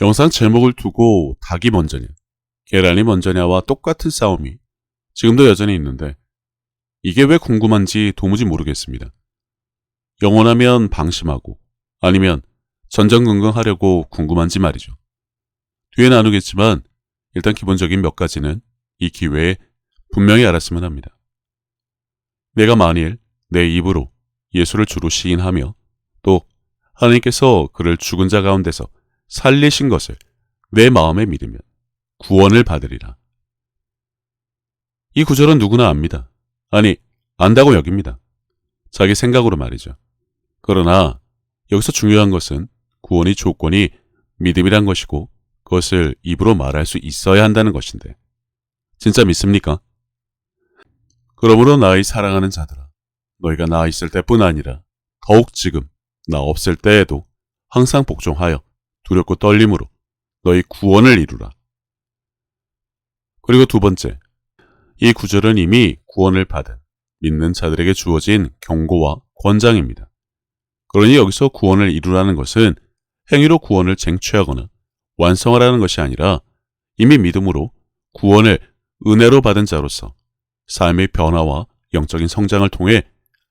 영상 제목을 두고 닭이 먼저냐, 계란이 먼저냐와 똑같은 싸움이 지금도 여전히 있는데 이게 왜 궁금한지 도무지 모르겠습니다. 영원하면 방심하고 아니면 전전긍긍하려고 궁금한지 말이죠. 뒤에 나누겠지만 일단 기본적인 몇 가지는 이 기회에 분명히 알았으면 합니다. 내가 만일 내 입으로 예수를 주로 시인하며 또 하나님께서 그를 죽은 자 가운데서 살리신 것을 내 마음에 믿으면 구원을 받으리라. 이 구절은 누구나 압니다. 아니, 안다고 여깁니다. 자기 생각으로 말이죠. 그러나 여기서 중요한 것은 구원의 조건이 믿음이란 것이고 그것을 입으로 말할 수 있어야 한다는 것인데 진짜 믿습니까? 그러므로 나의 사랑하는 자들아 너희가 나 있을 때뿐 아니라 더욱 지금 나 없을 때에도 항상 복종하여 두렵고 떨림으로 너희 구원을 이루라. 그리고 두 번째, 이 구절은 이미 구원을 받은 믿는 자들에게 주어진 경고와 권장입니다. 그러니 여기서 구원을 이루라는 것은 행위로 구원을 쟁취하거나 완성하라는 것이 아니라 이미 믿음으로 구원을 은혜로 받은 자로서 삶의 변화와 영적인 성장을 통해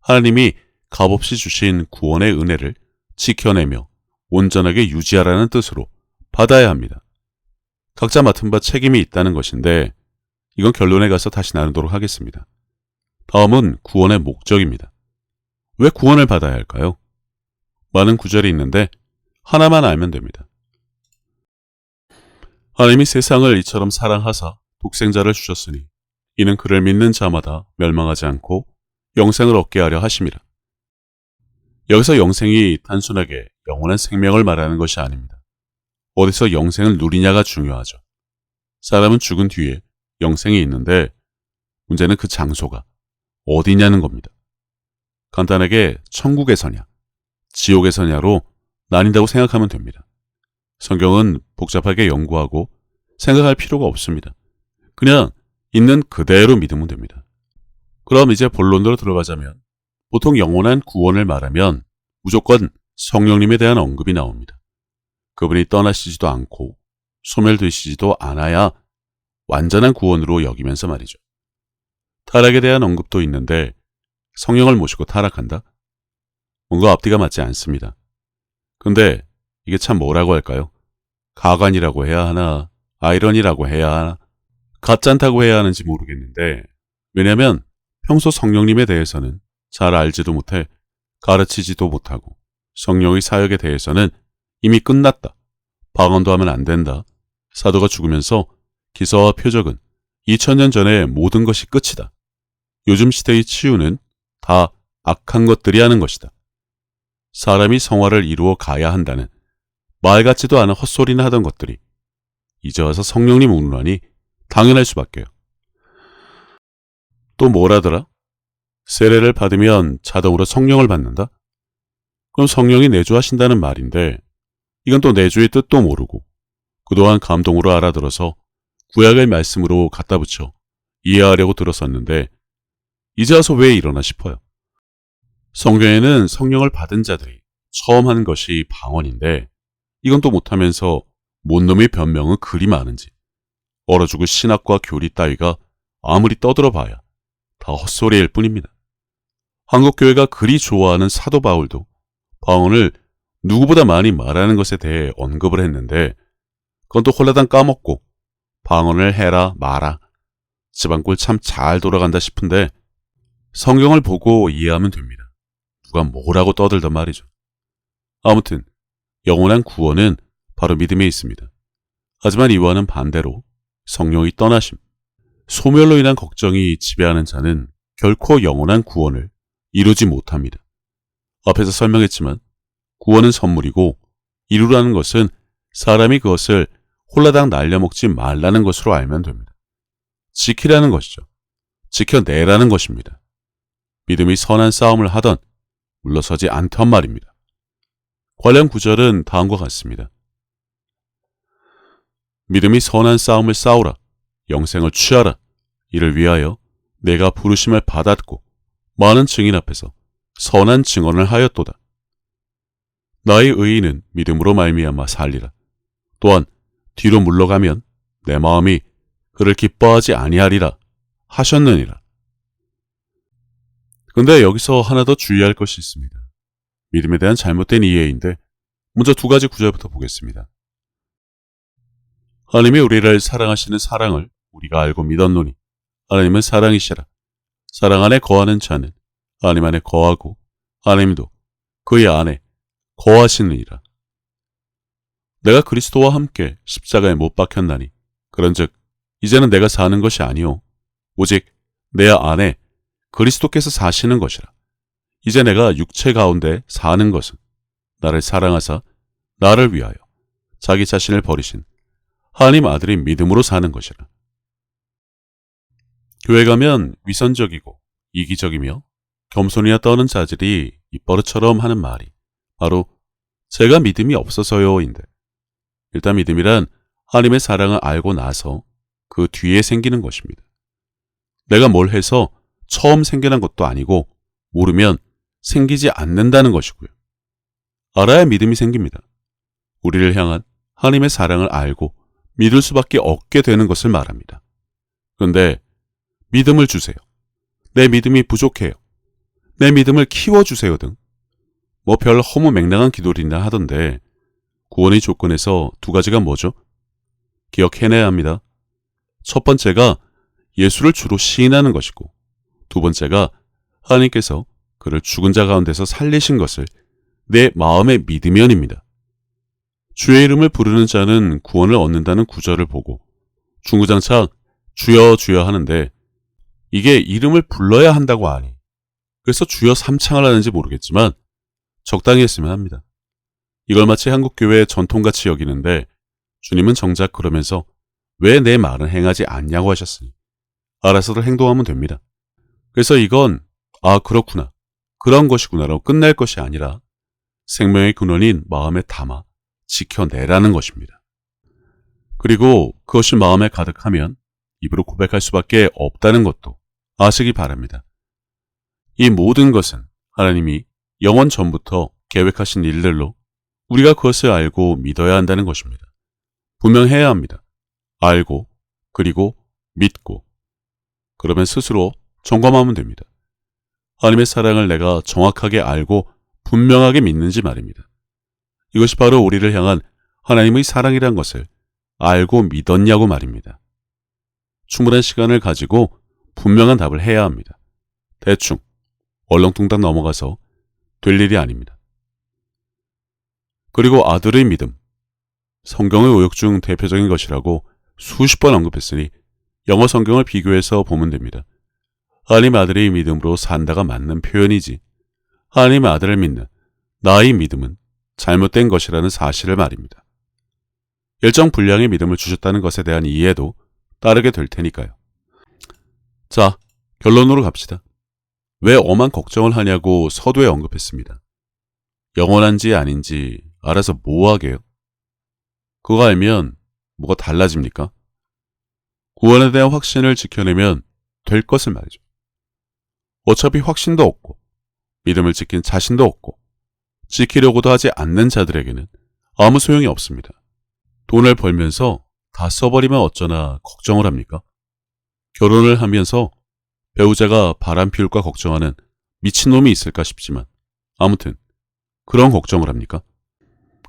하나님이 값없이 주신 구원의 은혜를 지켜내며 온전하게 유지하라는 뜻으로 받아야 합니다. 각자 맡은 바 책임이 있다는 것인데 이건 결론에 가서 다시 나누도록 하겠습니다. 다음은 구원의 목적입니다. 왜 구원을 받아야 할까요? 많은 구절이 있는데 하나만 알면 됩니다. 하나님이 세상을 이처럼 사랑하사 독생자를 주셨으니 이는 그를 믿는 자마다 멸망하지 않고 영생을 얻게 하려 하심이라. 여기서 영생이 단순하게 영원한 생명을 말하는 것이 아닙니다. 어디서 영생을 누리냐가 중요하죠. 사람은 죽은 뒤에 영생이 있는데 문제는 그 장소가 어디냐는 겁니다. 간단하게 천국에서냐, 지옥에서냐로 나뉜다고 생각하면 됩니다. 성경은 복잡하게 연구하고 생각할 필요가 없습니다. 그냥 있는 그대로 믿으면 됩니다. 그럼 이제 본론으로 들어가자면 보통 영원한 구원을 말하면 무조건 성령님에 대한 언급이 나옵니다. 그분이 떠나시지도 않고 소멸되시지도 않아야 완전한 구원으로 여기면서 말이죠. 타락에 대한 언급도 있는데 성령을 모시고 타락한다? 뭔가 앞뒤가 맞지 않습니다. 근데 이게 참 뭐라고 할까요? 가관이라고 해야 하나, 아이러니라고 해야 하나, 가짠다고 해야 하는지 모르겠는데, 왜냐면 평소 성령님에 대해서는 잘 알지도 못해 가르치지도 못하고 성령의 사역에 대해서는 이미 끝났다. 방언도 하면 안 된다. 사도가 죽으면서 기사와 표적은 2000년 전에 모든 것이 끝이다. 요즘 시대의 치유는 다 악한 것들이 하는 것이다. 사람이 성화를 이루어 가야 한다는 말 같지도 않은 헛소리나 하던 것들이 이제 와서 성령님 운운하니 당연할 수밖에요. 또 뭐라더라? 세례를 받으면 자동으로 성령을 받는다? 그럼 성령이 내주하신다는 말인데 이건 또 내주의 뜻도 모르고 그동안 감동으로 알아들어서 구약의 말씀으로 갖다 붙여 이해하려고 들었었는데 이제 와서 왜 이러나 싶어요. 성경에는 성령을 받은 자들이 처음 하는 것이 방언인데 이건 또 못하면서 못놈의 변명은 그리 많은지 얼어 죽을 신학과 교리 따위가 아무리 떠들어 봐야 다 헛소리일 뿐입니다. 한국교회가 그리 좋아하는 사도 바울도 방언을 누구보다 많이 말하는 것에 대해 언급을 했는데 그건 또 홀라당 까먹고 방언을 해라 마라 집안꼴 참 잘 돌아간다 싶은데 성경을 보고 이해하면 됩니다. 누가 뭐라고 떠들던 말이죠. 아무튼 영원한 구원은 바로 믿음에 있습니다. 하지만 이와는 반대로 성령이 떠나심, 소멸로 인한 걱정이 지배하는 자는 결코 영원한 구원을 이루지 못합니다. 앞에서 설명했지만 구원은 선물이고 이루라는 것은 사람이 그것을 홀라당 날려먹지 말라는 것으로 알면 됩니다. 지키라는 것이죠. 지켜내라는 것입니다. 믿음이 선한 싸움을 하던 물러서지 않던 말입니다. 관련 구절은 다음과 같습니다. 믿음이 선한 싸움을 싸우라. 영생을 취하라. 이를 위하여 내가 부르심을 받았고 많은 증인 앞에서 선한 증언을 하였도다. 나의 의인은 믿음으로 말미암아 살리라. 또한 뒤로 물러가면 내 마음이 그를 기뻐하지 아니하리라 하셨느니라. 근데 여기서 하나 더 주의할 것이 있습니다. 믿음에 대한 잘못된 이해인데 먼저 두 가지 구절부터 보겠습니다. 하나님이 우리를 사랑하시는 사랑을 우리가 알고 믿었노니 하나님은 사랑이시라. 사랑 안에 거하는 자는 하나님 안에 거하고 하나님도 그의 안에 거하시느니라. 내가 그리스도와 함께 십자가에 못 박혔나니 그런즉 이제는 내가 사는 것이 아니요 오직 내 안에 그리스도께서 사시는 것이라. 이제 내가 육체 가운데 사는 것은 나를 사랑하사 나를 위하여 자기 자신을 버리신 하나님 아들의 믿음으로 사는 것이라. 교회 가면 위선적이고 이기적이며 겸손이나 떠는 자들이 입버릇처럼 하는 말이 바로 제가 믿음이 없어서요인데 일단 믿음이란 하나님의 사랑을 알고 나서 그 뒤에 생기는 것입니다. 내가 뭘 해서 처음 생겨난 것도 아니고 모르면 생기지 않는다는 것이고요. 알아야 믿음이 생깁니다. 우리를 향한 하나님의 사랑을 알고 믿을 수밖에 없게 되는 것을 말합니다. 그런데 믿음을 주세요. 내 믿음이 부족해요. 내 믿음을 키워주세요 등 뭐 별 허무 맹랑한 기도리나 하던데 구원의 조건에서 두 가지가 뭐죠? 기억해내야 합니다. 첫 번째가 예수를 주로 시인하는 것이고 두 번째가 하나님께서 그를 죽은 자 가운데서 살리신 것을 내 마음에 믿으면입니다. 주의 이름을 부르는 자는 구원을 얻는다는 구절을 보고 중구장창 주여 주여 하는데 이게 이름을 불러야 한다고 하니 그래서 주여 삼창을 하는지 모르겠지만 적당히 했으면 합니다. 이걸 마치 한국교회의 전통같이 여기는데 주님은 정작 그러면서 왜 내 말은 행하지 않냐고 하셨으니 알아서들 행동하면 됩니다. 그래서 이건 아 그렇구나 그런 것이구나라고 끝낼 것이 아니라 생명의 근원인 마음에 담아 지켜내라는 것입니다. 그리고 그것이 마음에 가득하면 입으로 고백할 수밖에 없다는 것도 아시기 바랍니다. 이 모든 것은 하나님이 영원 전부터 계획하신 일들로 우리가 그것을 알고 믿어야 한다는 것입니다. 분명해야 합니다. 알고, 그리고 믿고. 그러면 스스로 점검하면 됩니다. 하나님의 사랑을 내가 정확하게 알고 분명하게 믿는지 말입니다. 이것이 바로 우리를 향한 하나님의 사랑이란 것을 알고 믿었냐고 말입니다. 충분한 시간을 가지고 분명한 답을 해야 합니다. 대충, 얼렁뚱땅 넘어가서 될 일이 아닙니다. 그리고 아들의 믿음. 성경의 오역 중 대표적인 것이라고 수십 번 언급했으니 영어 성경을 비교해서 보면 됩니다. 하나님 아들의 믿음으로 산다가 맞는 표현이지. 하나님 아들을 믿는 나의 믿음은 잘못된 것이라는 사실을 말입니다. 일정 분량의 믿음을 주셨다는 것에 대한 이해도 따르게 될 테니까요. 자, 결론으로 갑시다. 왜 엄한 걱정을 하냐고 서두에 언급했습니다. 영원한지 아닌지 알아서 뭐 하게요? 그거 알면 뭐가 달라집니까? 구원에 대한 확신을 지켜내면 될 것을 말이죠. 어차피 확신도 없고 믿음을 지킨 자신도 없고 지키려고도 하지 않는 자들에게는 아무 소용이 없습니다. 돈을 벌면서 다 써버리면 어쩌나 걱정을 합니까? 결혼을 하면서 배우자가 바람 피울까 걱정하는 미친놈이 있을까 싶지만 아무튼 그런 걱정을 합니까?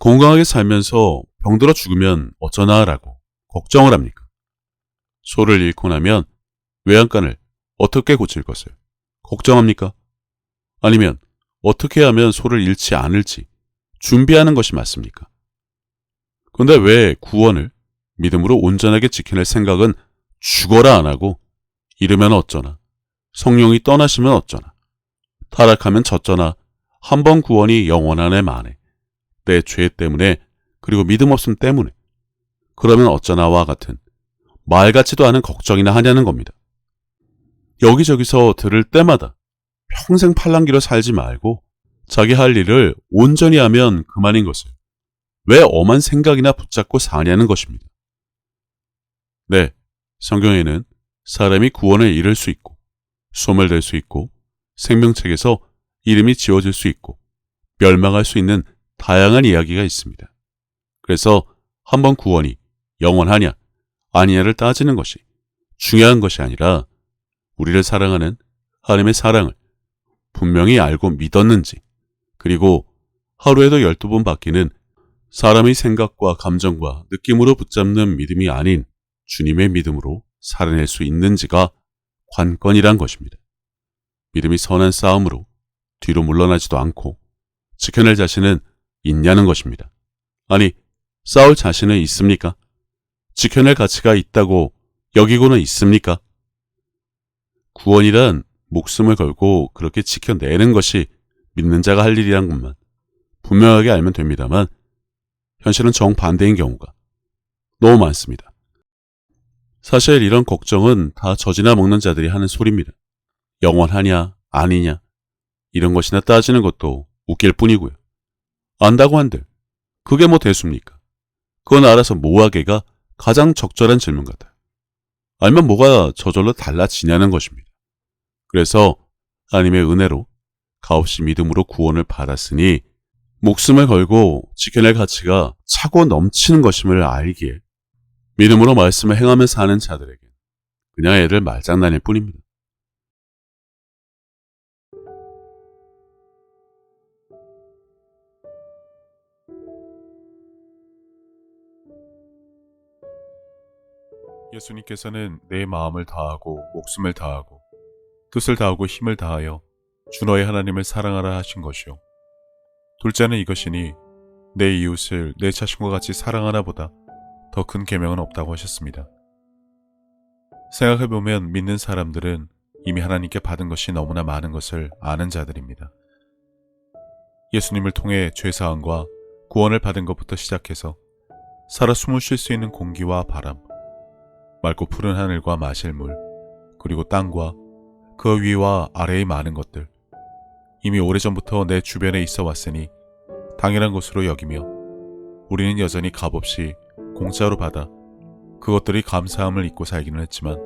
건강하게 살면서 병들어 죽으면 어쩌나라고 걱정을 합니까? 소를 잃고 나면 외양간을 어떻게 고칠 것을 걱정합니까? 아니면 어떻게 하면 소를 잃지 않을지 준비하는 것이 맞습니까? 그런데 왜 구원을 믿음으로 온전하게 지켜낼 생각은 죽어라 안 하고 이르면 어쩌나 성령이 떠나시면 어쩌나 타락하면 졌쩌나 한 번 구원이 영원한에 만에 내 죄 때문에 그리고 믿음 없음 때문에 그러면 어쩌나와 같은 말 같지도 않은 걱정이나 하냐는 겁니다. 여기저기서 들을 때마다 평생 팔랑기로 살지 말고 자기 할 일을 온전히 하면 그만인 것을 왜 엄한 생각이나 붙잡고 사냐는 것입니다. 네, 성경에는 사람이 구원을 잃을 수 있고 소멸될 수 있고 생명책에서 이름이 지워질 수 있고 멸망할 수 있는 다양한 이야기가 있습니다. 그래서 한번 구원이 영원하냐, 아니냐를 따지는 것이 중요한 것이 아니라 우리를 사랑하는 하나님의 사랑을 분명히 알고 믿었는지, 그리고 하루에도 12번 바뀌는 사람의 생각과 감정과 느낌으로 붙잡는 믿음이 아닌 주님의 믿음으로 살아낼 수 있는지가 관건이란 것입니다. 믿음이 선한 싸움으로 뒤로 물러나지도 않고 지켜낼 자신은 있냐는 것입니다. 아니, 싸울 자신은 있습니까? 지켜낼 가치가 있다고 여기고는 있습니까? 구원이란 목숨을 걸고 그렇게 지켜내는 것이 믿는 자가 할 일이란 것만 분명하게 알면 됩니다만 현실은 정반대인 경우가 너무 많습니다. 사실 이런 걱정은 다 젖이나 먹는 자들이 하는 소리입니다. 영원하냐, 아니냐, 이런 것이나 따지는 것도 웃길 뿐이고요. 안다고 한들, 그게 뭐 대수입니까? 그건 알아서 모하게가 가장 적절한 질문 같아요. 알면 뭐가 저절로 달라지냐는 것입니다. 그래서 하나님의 은혜로 가없이 믿음으로 구원을 받았으니 목숨을 걸고 지켜낼 가치가 차고 넘치는 것임을 알기에 믿음으로 말씀을 행하며 사는 자들에게 그냥 애들 말장난일 뿐입니다. 예수님께서는 내 마음을 다하고 목숨을 다하고 뜻을 다하고 힘을 다하여 주 너의 하나님을 사랑하라 하신 것이요. 둘째는 이것이니 내 이웃을 내 자신과 같이 사랑하나 보다 더 큰 계명은 없다고 하셨습니다. 생각해보면 믿는 사람들은 이미 하나님께 받은 것이 너무나 많은 것을 아는 자들입니다. 예수님을 통해 죄사함과 구원을 받은 것부터 시작해서 살아 숨을 쉴 수 있는 공기와 바람, 맑고 푸른 하늘과 마실 물, 그리고 땅과 그 위와 아래의 많은 것들, 이미 오래전부터 내 주변에 있어 왔으니 당연한 것으로 여기며 우리는 여전히 값없이 공짜로 받아 그것들이 감사함을 잊고 살기는 했지만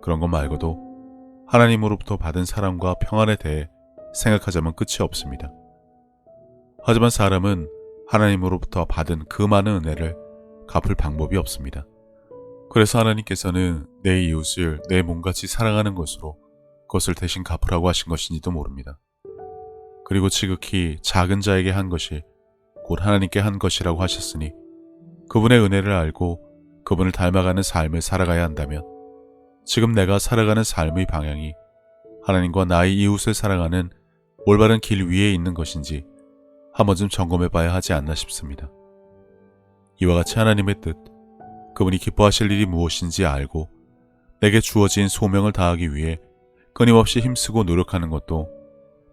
그런 것 말고도 하나님으로부터 받은 사랑과 평안에 대해 생각하자면 끝이 없습니다. 하지만 사람은 하나님으로부터 받은 그 많은 은혜를 갚을 방법이 없습니다. 그래서 하나님께서는 내 이웃을 내 몸같이 사랑하는 것으로 그것을 대신 갚으라고 하신 것인지도 모릅니다. 그리고 지극히 작은 자에게 한 것이 곧 하나님께 한 것이라고 하셨으니 그분의 은혜를 알고 그분을 닮아가는 삶을 살아가야 한다면 지금 내가 살아가는 삶의 방향이 하나님과 나의 이웃을 사랑하는 올바른 길 위에 있는 것인지 한 번쯤 점검해 봐야 하지 않나 싶습니다. 이와 같이 하나님의 뜻, 그분이 기뻐하실 일이 무엇인지 알고 내게 주어진 소명을 다하기 위해 끊임없이 힘쓰고 노력하는 것도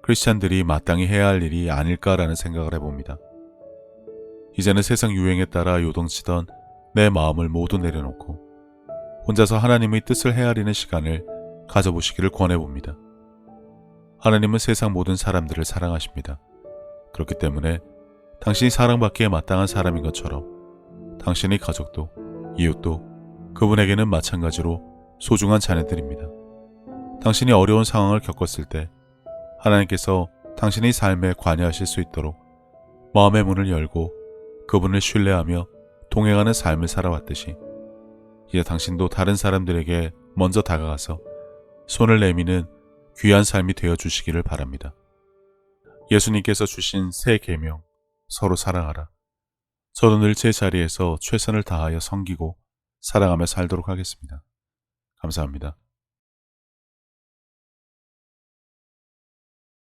크리스찬들이 마땅히 해야 할 일이 아닐까라는 생각을 해봅니다. 이제는 세상 유행에 따라 요동치던 내 마음을 모두 내려놓고 혼자서 하나님의 뜻을 헤아리는 시간을 가져보시기를 권해봅니다. 하나님은 세상 모든 사람들을 사랑하십니다. 그렇기 때문에 당신이 사랑받기에 마땅한 사람인 것처럼 당신의 가족도 이웃도 그분에게는 마찬가지로 소중한 자녀들입니다. 당신이 어려운 상황을 겪었을 때 하나님께서 당신의 삶에 관여하실 수 있도록 마음의 문을 열고 그분을 신뢰하며 동행하는 삶을 살아왔듯이 이제 당신도 다른 사람들에게 먼저 다가가서 손을 내미는 귀한 삶이 되어 주시기를 바랍니다. 예수님께서 주신 새 계명 서로 사랑하라. 저도 늘제 자리에서 최선을 다하여 섬기고 사랑하며 살도록 하겠습니다. 감사합니다.